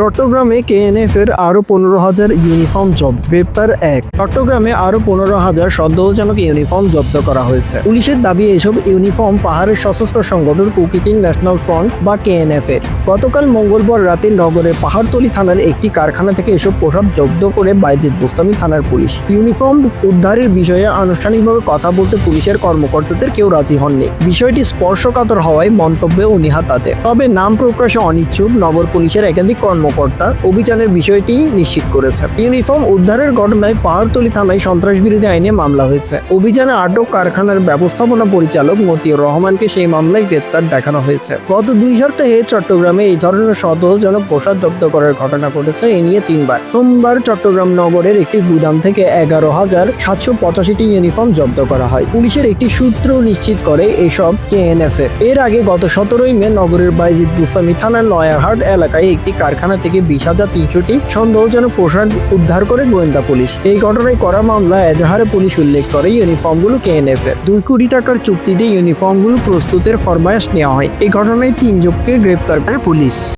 চট্টগ্রামে কেএনএফ এর আরও পনেরো হাজার ইউনিফর্ম জব্দ, গ্রেপ্তার এক। চট্টগ্রামে আরও পনেরো হাজার সন্দেহজনক ইউনিফর্ম জব্দ করা হয়েছে। পুলিশের দাবি, এসব ইউনিফর্ম পাহাড়ের সশস্ত্র সংগঠন কুকিচিং ন্যাশনাল ফ্রন্ট বা কেএনএফ এর গতকাল মঙ্গলবার রাতে নগরের পাহাড়তলি থানার একটি কারখানা থেকে এসব পোশাক জব্দ করে বাইজিদ বুস্তামি থানার পুলিশ। ইউনিফর্ম উদ্ধারের বিষয়ে আনুষ্ঠানিকভাবে কথা বলতে পুলিশের কর্মকর্তাদের কেউ রাজি হননি। বিষয়টি স্পর্শকাতর হওয়ায় মন্তব্যে অনীহা তাতে তবে নাম প্রকাশে অনিচ্ছুক নগর পুলিশের একাধিক কর্মকর্তা অভিযানের বিষয়টি নিশ্চিত করেছে। ইউনিফর্ম উদ্ধারের ঘটনায় পাহাড়তলি থানায় সন্ত্রাস বিরোধী আইনে মামলা হয়েছে। অভিযানে আটক কারখানার ব্যবস্থাপনা পরিচালক মতিউর রহমানকে সেই মামলায় গ্রেপ্তার দেখানো হয়েছে। গত দুই সপ্তাহে চট্টগ্রামে এই ধরনের সন্দেহজনক পোশাক জব্দ করার ঘটনা ঘটেছে, এ নিয়ে তিনবার। সোমবার চট্টগ্রাম নগরের একটি গুদাম থেকে এগারো হাজার সাতশো পঁচাশিটি ইউনিফর্ম জব্দ করা হয়। পুলিশের একটি সূত্র নিশ্চিত করে এসব কেএনএফ। এর আগে গত সতেরোই মে নগরের বাইজিদ বুস্তামি থানার নয়ারহাট এলাকায় একটি কারখানা থেকে বিশ হাজার তিনশোটি সন্দেহজনক পোশাক উদ্ধার করে গোয়েন্দা পুলিশ। এই ঘটনায় করা মামলা এজাহারে পুলিশ উল্লেখ করে, ইউনিফর্মগুলো কেএনএফ এর দুই কোটি টাকার চুক্তিতে ইউনিফর্মগুলো প্রস্তুতের ফরমায়াস নেওয়া হয়। এই ঘটনায় তিনজনকে গ্রেপ্তার করে পুলিশ।